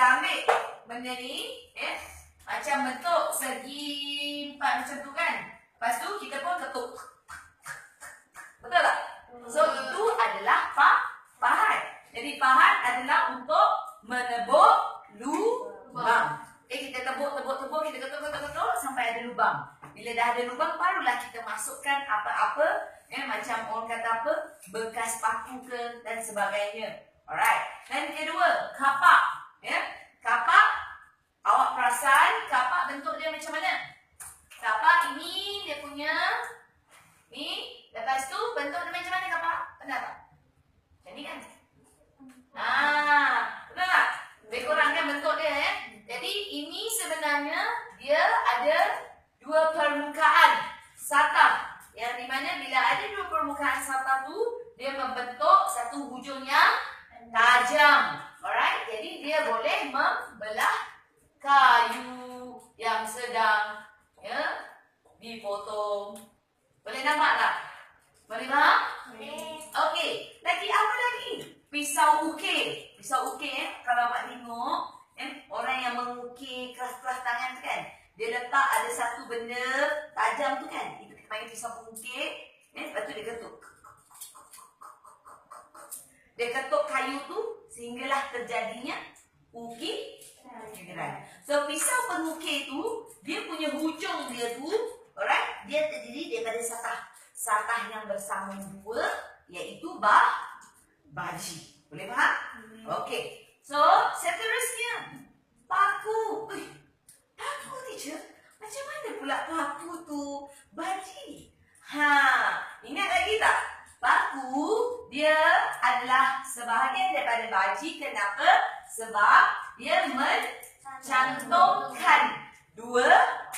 kita ambil benda ni, eh, macam bentuk segi empat macam tu kan. Lepas tu kita pun ketuk. Betul tak? So itu adalah pa pahat. Jadi pahat adalah untuk menebuk lubang. Eh kita tebuk tebuk tebuk kita ketuk ketuk ketuk sampai ada lubang. Bila dah ada lubang barulah kita masukkan apa-apa eh macam orang kata apa bekas paku ke dan sebagainya. Alright. Dan kedua, kapak. Ya. Kapak awak perasan kapak bentuk dia macam mana? Kapak ini dia punya ni lepas tu bentuk dia macam mana kapak? Pernah tak? Macam ni kan? Ah, betul tak? Lebih kurang kan bentuk dia eh. Jadi ini sebenarnya dia ada dua permukaan satah. Yang di mana bila ada dua permukaan satah tu dia membentuk satu hujung yang tajam. Jadi dia boleh membelah kayu yang sedang ya dipotong. Boleh nampak tak? Boleh faham? Okey, lagi apa lagi? Pisau ukir. Pisau ukir eh, kalau awak tengok, eh, orang yang mengukir keras-keras tangan tu kan, dia letak ada satu benda tajam tu kan, itu kita panggil pisau pengukir, eh, lepas tu dia ketuk. Dia ketuk kayu tu sehinggalah terjadinya ukir ukiran. So pisau pengukir tu, dia punya hujung dia tu, alright, dia terdiri daripada satah satah yang bersambung dua iaitu bah baji. Boleh faham? Okey. So, seterusnya paku. Ui, paku teacher. Macam mana pula paku tu? Baji. Ha, ingat lagi tak? Paku dia adalah sebahagian daripada baji. Kenapa? Sebab dia mencantumkan dua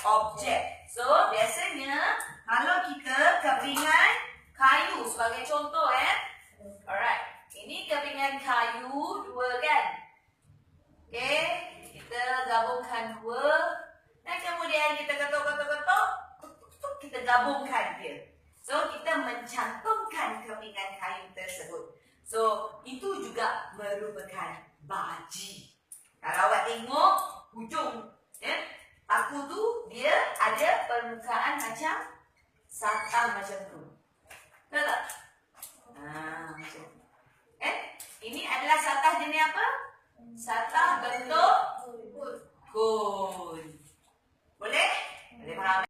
objek. So, biasanya kalau kita kepingan kayu sebagai contoh eh. Alright. Ini kepingan kayu dua kan? Okey, kita gabungkan dua dan kemudian kita ketuk-ketuk-ketuk, ketuk-ketuk, kita gabungkan dia. So, kita mencantumkan kepingan kayu. So, itu juga merupakan baji. Kalau awak tengok hujung ya, aku tu dia ada permukaan macam satang macam tu. Betul tak? Ha, macam tu. Eh, ini adalah satah jenis apa? Satah bentuk kun. Boleh? Boleh faham?